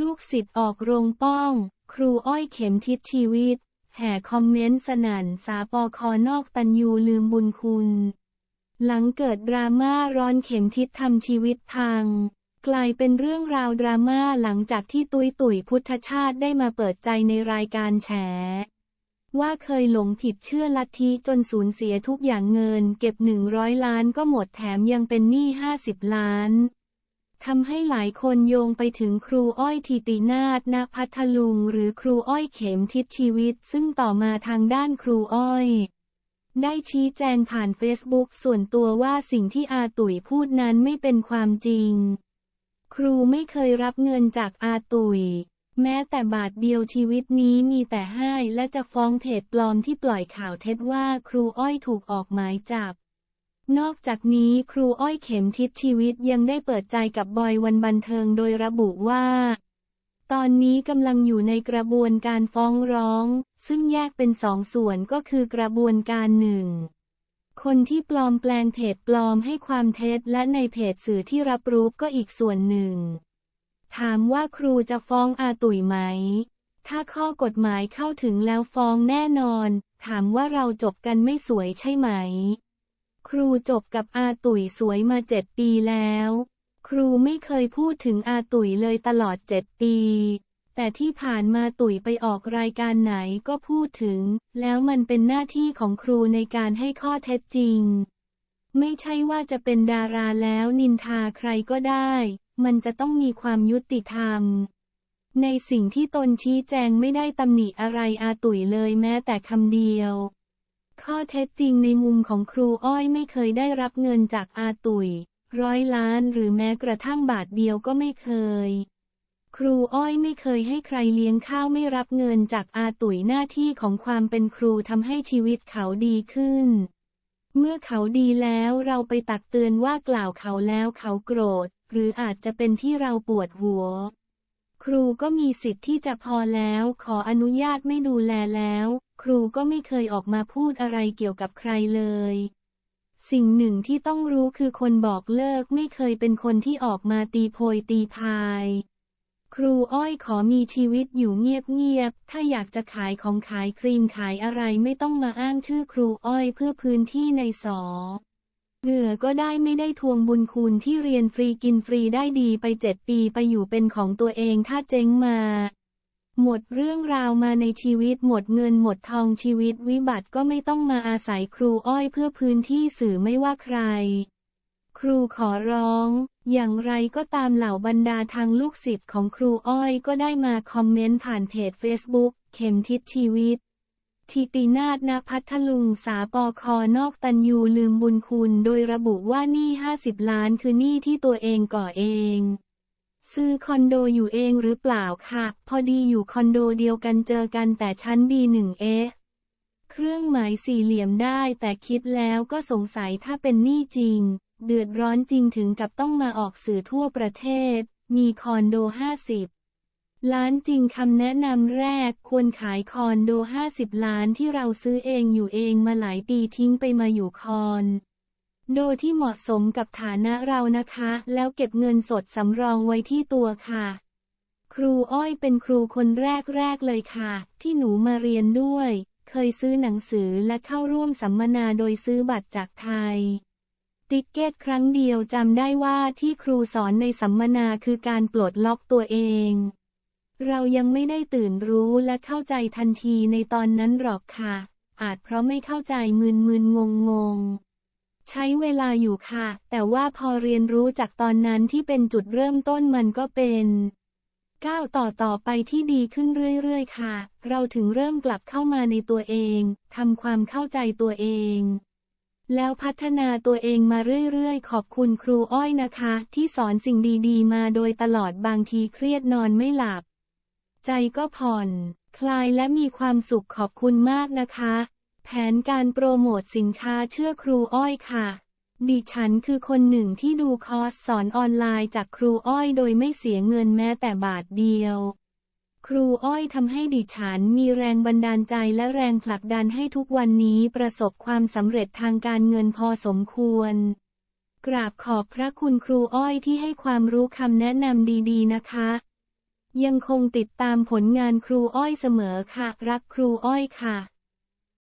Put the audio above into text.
ลูกศิษย์ออกโรงป้อง ครูอ้อยเข็มทิศชีวิต แห่คอมเมนต์สนั่นสาปอคอนอกตันยูลืมบุญคุณ หลังเกิดดราม่าร้อนเข็มทิศทำชีวิตพัง กลายเป็นเรื่องราวดราม่าหลังจากที่ตุยตุยพุทธชาติได้มาเปิดใจในรายการแฉว่าเคยหลงผิดเชื่อลัทธิจนสูญเสียทุกอย่างเงิน เก็บหนึ่งร้อยล้านก็หมดแถมยังเป็นหนี้ห้าสิบล้าน ทำให้หลายคนโยงไปถึงครูอ้อยทีตินาศณพัทลุง หรือครูอ้อยเข็มทิศชีวิต ซึ่งต่อมาทางด้านครูอ้อย ได้ชี้แจงผ่านเฟซบุ๊กส่วนตัวว่าสิ่งที่อาตุ๋ยพูดนั้นไม่เป็นความจริง ครูไม่เคยรับเงินจากอาตุ๋ย แม้แต่บาทเดียวชีวิตนี้มีแต่ให้และจะฟ้องเพจปลอมที่ปล่อยข่าวเท็จว่าครูอ้อยถูกออกหมายจับ นอกจากนี้ครูอ้อยเข็มทิศชีวิตยังได้เปิดใจกับบอยวันบันเทิงโดยระบุว่า ตอนนี้กำลังอยู่ในกระบวนการฟ้องร้อง ซึ่งแยกเป็นสองส่วนก็คือกระบวนการหนึ่งคนที่ปลอมแปลงเพจปลอมให้ความเท็จและในเพจสื่อที่รับรู้ก็อีกส่วนหนึ่ง ถามว่าครูจะฟ้องอาตุ๋ยไหม ถ้าข้อกฎหมายเข้าถึงแล้วฟ้องแน่นอน ถามว่าเราจบกันไม่สวยใช่ไหม ครูจบกับอาตุ๋ยสวยมาเจ็ดปีแล้ว ครูไม่เคยพูดถึงอาตุ๋ยเลยตลอดเจ็ดปี แต่ที่ผ่านมาตุ๋ยไปออกรายการไหนก็พูดถึง แล้วมันเป็นหน้าที่ของครูในการให้ข้อเท็จจริง ไม่ใช่ว่าจะเป็นดาราแล้วนินทาใครก็ได้ มันจะต้องมีความยุติธรรม ในสิ่งที่ตนชี้แจงไม่ได้ตำหนิอะไรอาตุ๋ยเลยแม้แต่คำเดียว ข้อเท็จจริงในมุมของครูอ้อยไม่เคยได้รับเงินจากอาตุยร้อยล้านหรือแม้กระทั่งบาทเดียวก็ไม่เคย ครูอ้อยไม่เคยให้ใครเลี้ยงข้าวไม่รับเงินจากอาตุยหน้าที่ของความเป็นครูทำให้ชีวิตเขาดีขึ้น เมื่อเขาดีแล้วเราไปตักเตือนว่ากล่าวเขาแล้วเขาโกรธ หรืออาจจะเป็นที่เราปวดหัว ครูก็มีสิทธิ์ที่จะพอแล้วขออนุญาตไม่ดูแลแล้ว ครูก็ไม่เคยออกมาพูดอะไรเกี่ยวกับใครเลย สิ่งหนึ่งที่ต้องรู้คือคนบอกเลิกไม่เคยเป็นคนที่ออกมาตีโพยตีพาย ครูอ้อยขอมีชีวิตอยู่เงียบๆ ถ้าอยากจะขายของขายครีมขายอะไรไม่ต้องมาอ้างชื่อครูอ้อยเพื่อพื้นที่ในสอเหงื่อก็ได้ไม่ได้ทวงบุญคุณที่เรียนฟรีกินฟรีได้ดีไปเจ็ดปีไปอยู่เป็นของตัวเองถ้าเจ๊งมา หมดเรื่องราวมาในชีวิตหมดเงินหมดทองชีวิตวิบัติก็ไม่ต้องมาอาศัยครูอ้อยเพื่อพื้นที่สื่อไม่ว่าใคร ครูขอร้อง อย่างไรก็ตามเหล่าบรรดาทางลูกศิษย์ของครูอ้อยก็ได้มาคอมเมนต์ผ่านเพจ Facebook เข็มทิศชีวิตทิตินาศณพัทลุงสาปอคอนอกตันยูลืมบุญคุณ โดยระบุว่านี้50 ล้านคือหนี้ที่ตัวเองก่อเอง ซื้อคอนโดอยู่เองหรือเปล่าค่ะ พอดีอยู่คอนโดเดียวกันเจอกันแต่ชั้น B1 เอะเครื่องหมายสี่เหลี่ยมได้แต่คิดแล้วก็สงสัยถ้าเป็นหนี้จริง เดือดร้อนจริงถึงกับต้องมาออกสื่อทั่วประเทศ มีคอนโด50ล้านจริงคำแนะนำแรกควรขายคอนโด 50 ล้านที่เราซื้อเองอยู่เองมาหลายปีทิ้งไปมาอยู่คอน โดที่เหมาะสมกับฐานะเรานะคะ แล้วเก็บเงินสดสำรองไว้ที่ตัวค่ะ ครูอ้อยเป็นครูคนแรกๆเลยค่ะ ที่หนูมาเรียนด้วย เคยซื้อหนังสือและเข้าร่วมสัมมนาโดยซื้อบัตรจากไทย ติ๊กเก็ตครั้งเดียวจำได้ว่าที่ครูสอนในสัมมนาคือการปลดล็อกตัวเอง เรายังไม่ได้ตื่นรู้และเข้าใจทันทีในตอนนั้นหรอกค่ะ อาจเพราะไม่เข้าใจมึนมึนงงงง ใช้เวลาอยู่ค่ะ แต่ว่าพอเรียนรู้จากตอนนั้นที่เป็นจุดเริ่มต้นมันก็เป็นก้าวต่อต่อไปที่ดีขึ้นเรื่อยๆ ค่ะ เราถึงเริ่มกลับเข้ามาในตัวเองทำความเข้าใจตัวเอง แล้วพัฒนาตัวเองมาเรื่อยๆ ขอบคุณครูอ้อยนะคะ ที่สอนสิ่งดีๆ มาโดยตลอดบางทีเครียดนอนไม่หลับ ใจก็ผ่อน คลายและมีความสุขขอบคุณมากนะคะ แผนการโปรโมทสินค้าเชื่อครูอ้อยค่ะ ดิฉันคือคนหนึ่งที่ดูคอร์สสอนออนไลน์จากครูอ้อยโดยไม่เสียเงินแม้แต่บาทเดียว ครูอ้อยทำให้ดิฉันมีแรงบันดาลใจและแรงผลักดันให้ทุกวันนี้ประสบความสำเร็จทางการเงินพอสมควร กราบขอบพระคุณครูอ้อยที่ให้ความรู้คำแนะนำดีๆนะคะ ยังคงติดตามผลงานครูอ้อยเสมอค่ะ รักครูอ้อยค่ะ